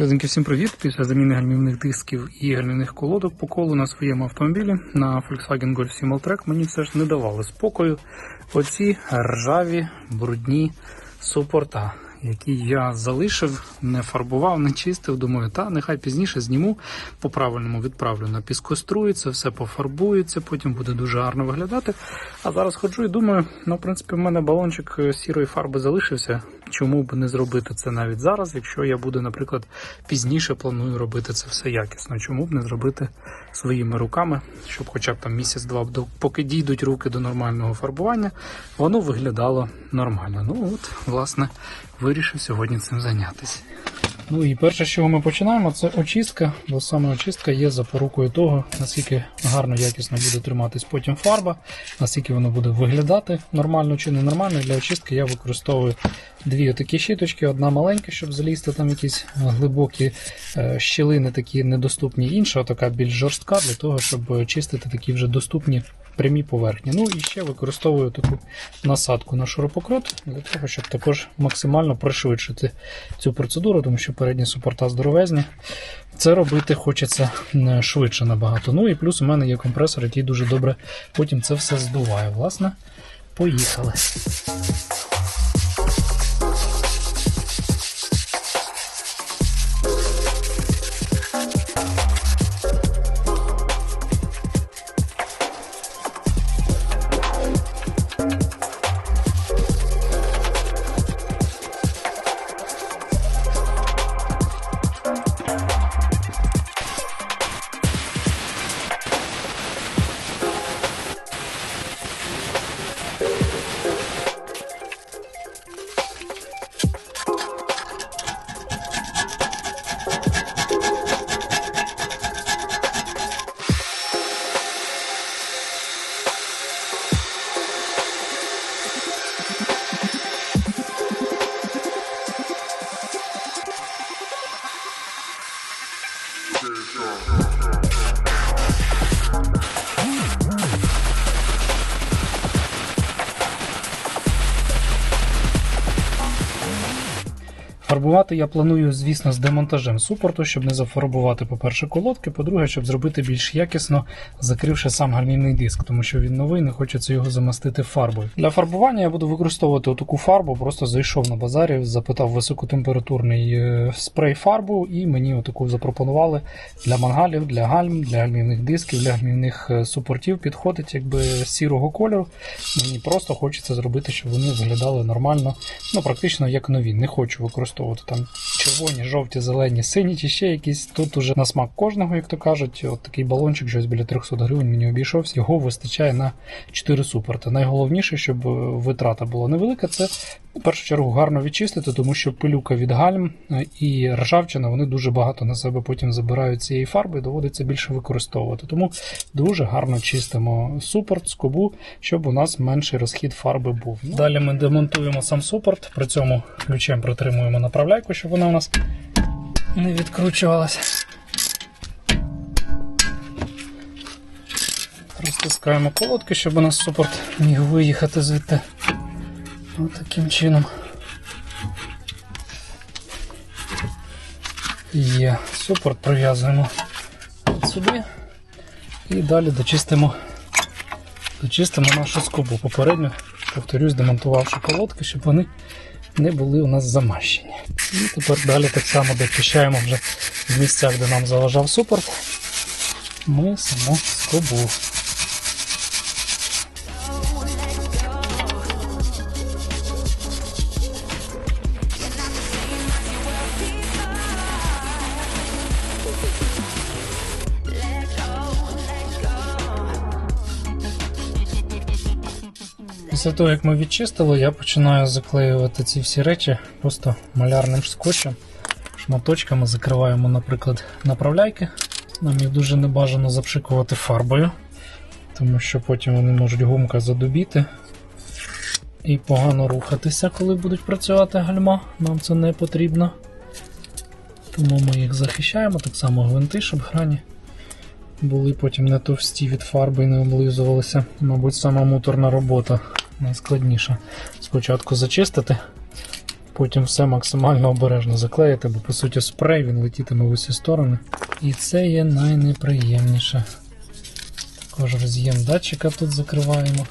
Людинки, всім привіт! Після заміни гальмівних дисків і гальмівних колодок по колу на своєму автомобілі на Volkswagen Golf 7 Alltrack мені все ж не давали спокою. Оці ржаві, брудні супорта, які я залишив, не фарбував, не чистив. Думаю, та нехай пізніше зніму, по правильному відправлю на піскострую, це все пофарбується, потім буде дуже гарно виглядати. А зараз ходжу і думаю, ну, в принципі, в мене балончик е, сірої фарби залишився. Чому б не зробити це навіть зараз, якщо я буду, наприклад, пізніше планую робити це все якісно. Чому б не зробити своїми руками, щоб хоча б там місяць-два, поки дійдуть руки до нормального фарбування, воно виглядало нормально. Ну от, власне, вирішив сьогодні цим зайнятися. Ну і перше, з чого ми починаємо, це очистка, бо саме очистка є запорукою того, наскільки гарно, якісно буде триматись потім фарба, наскільки воно буде виглядати нормально чи ненормально. Для очистки я використовую дві отакі щіточки, одна маленька, щоб залізти там якісь глибокі е, щілини, такі недоступні, інша така більш жорстка, для того, щоб е, чистити такі вже доступні прямі поверхні. Ну і ще використовую таку насадку на шуропокрот для того, щоб також максимально пришвидшити цю процедуру, тому що передні супорта здоровезні. Це робити хочеться швидше набагато. Ну і плюс у мене є компресор, який дуже добре потім це все здуває. Власне, поїхали. Фарбувати я планую, звісно, з демонтажем супорту, щоб не зафарбувати, по-перше, колодки, по-друге, щоб зробити більш якісно, закривши сам гальмівний диск, тому що він новий, не хочеться його замастити фарбою. Для фарбування я буду використовувати отаку фарбу, просто зайшов на базарі, запитав високотемпературний е, спрей фарбу, і мені отаку запропонували для мангалів, для гальм, для гальмівних дисків, для гальмівних е, супортів. Підходить якби сірого кольору. Мені просто хочеться зробити, щоб вони виглядали нормально, ну практично як нові. Не хочу використовувати там червоні, жовті, зелені, сині чи ще якісь. Тут уже на смак кожного, як то кажуть. От такий балончик, щось біля 300 гривень мені обійшовся. Його вистачає на 4 супорти. Найголовніше, щоб е, витрата була невелика, це в першу чергу гарно відчистити, тому що пилюка від гальм е, і ржавчина вони дуже багато на себе потім забирають цієї фарби і доводиться більше використовувати. Тому дуже гарно чистимо супорт, скобу, щоб у нас менший розхід фарби був. Далі ми демонтуємо сам супорт, при цьому ключем притримуємо направляйку, щоб вона у нас не відкручувалася. Розтискаємо колодки, щоб у нас супорт міг виїхати звідти. Ось таким чином. Є. Супорт прив'язуємо от сюди. І далі дочистимо, дочистимо нашу скобу. Попередньо, повторюсь, демонтувавши колодки, щоб вони не були у нас замащені. І тепер далі так само дочищаємо вже в місцях, де нам заважав супорт. Ми саму скобу. Після того, як ми відчистили, я починаю заклеювати ці всі речі просто малярним скотчем. Шматочками закриваємо, наприклад, направляйки. Нам їх дуже небажано запшикувати фарбою, тому що потім вони можуть гумка задубіти і погано рухатися, коли будуть працювати гальма. Нам це не потрібно. Тому ми їх захищаємо, так само гвинти, щоб грані були потім не товсті від фарби і не облизувалися. Мабуть, сама моторна робота найскладніша. Спочатку зачистити потім все максимально обережно заклеїти, бо по суті спрей він летітиме в усі сторони. І це є найнеприємніше. Також роз'єм датчика тут закриваємо.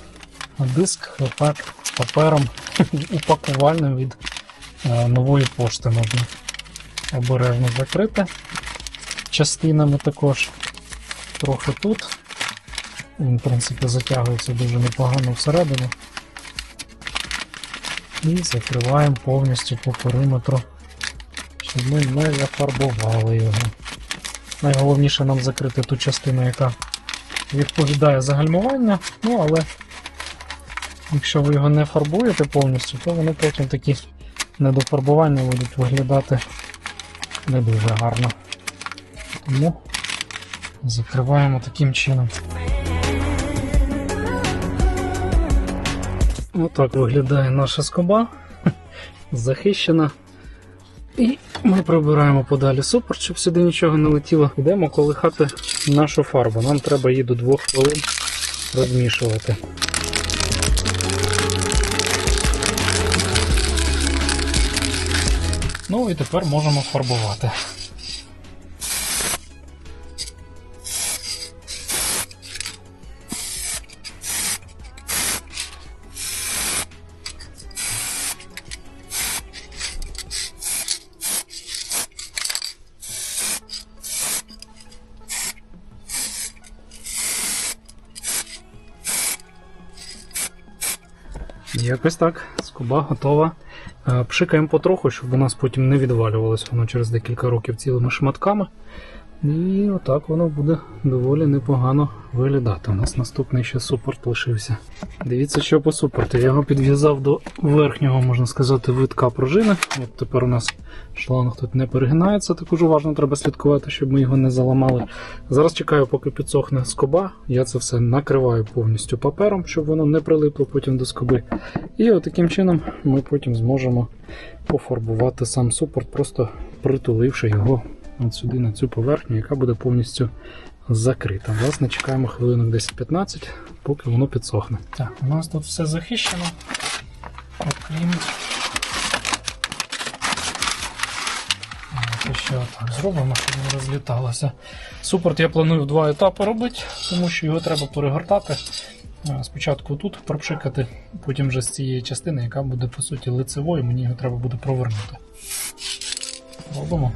А диск папер, папером упакувальним від е, нової пошти можна обережно закрити. Частинами також трохи тут. Він, в принципі, затягується дуже непогано всередину. І закриваємо повністю по периметру, щоб ми не зафарбували його. Найголовніше нам закрити ту частину, яка відповідає за гальмування, ну але якщо ви його не фарбуєте повністю, то вони потім такі недофарбування будуть виглядати не дуже гарно. Тому закриваємо таким чином. Отак виглядає наша скоба. Захищена. І ми прибираємо подалі супер, щоб сюди нічого не летіло. Йдемо колихати нашу фарбу. Нам треба її до 2 хвилин розмішувати. Ну і тепер можемо фарбувати. Якось так, скоба готова. Е, Пшикаємо потроху, щоб у нас потім не відвалювалося воно через декілька років цілими шматками. І отак воно буде доволі непогано виглядати. У нас наступний ще супорт лишився. Дивіться, що по супорту. Я його підв'язав до верхнього, можна сказати, витка пружини. От тепер у нас шланг тут не перегинається, також уважно треба слідкувати, щоб ми його не заламали. Зараз чекаю, поки підсохне скоба. Я це все накриваю повністю папером, щоб воно не прилипло потім до скоби. І от таким чином ми потім зможемо пофарбувати сам супорт, просто притуливши його от сюди на цю поверхню, яка буде повністю закрита. Власне, чекаємо хвилинок 10-15, поки воно підсохне. Так, у нас тут все захищено. Окрім. Ще отак зробимо, щоб не розліталося. Супорт я планую в два етапи робити, тому що його треба перегортати. Спочатку тут пропшикати, потім вже з цієї частини, яка буде по суті лицевою, мені його треба буде провернути. Робимо.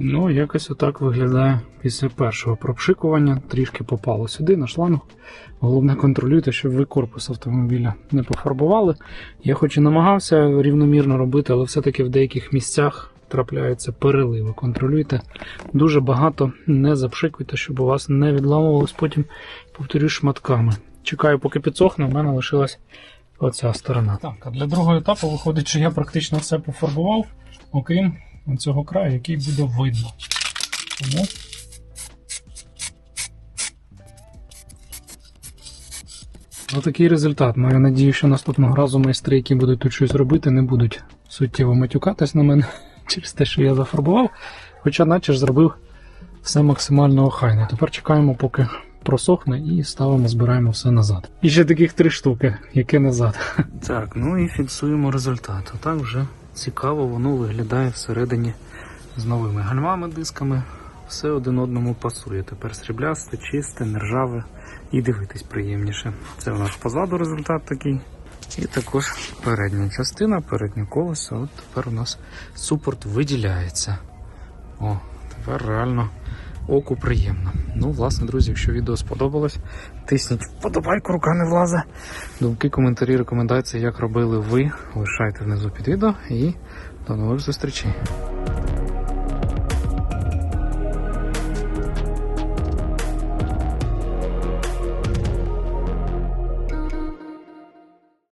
Ну, якось отак виглядає після першого пропшикування. Трішки попало сюди на шланг. Головне контролюйте, щоб ви корпус автомобіля не пофарбували. Я хоч і намагався рівномірно робити, але все-таки в деяких місцях трапляються переливи. Контролюйте дуже багато, не запшикуйте, щоб у вас не відламувалось потім, повторюю, шматками. Чекаю, поки підсохне, у мене лишилась оця сторона. Так, а для другого етапу виходить, що я практично все пофарбував, окрім цього краю, який буде видно. Тому Ну, такий результат. Маю надію, що наступного разу майстри, які будуть тут щось робити, не будуть суттєво матюкатись на мене через те, що я зафарбував. Хоча наче ж зробив все максимально охайно. Тепер чекаємо, поки просохне, і ставимо, збираємо все назад. І ще таких три штуки, яке назад. Так, ну і фіксуємо результат. Отак вже цікаво воно виглядає всередині з новими гальмами, дисками. Все один одному пасує. Тепер сріблясте, чисте, нержаве і дивитись приємніше. Це у нас позаду результат такий. І також передня частина, переднє колесо. От тепер у нас супорт виділяється. О, тепер реально оку приємно. Ну, власне, друзі, якщо відео сподобалось, тисніть вподобайку, рука не влазе. Думки, коментарі, рекомендації, як робили ви, лишайте внизу під відео і до нових зустрічей.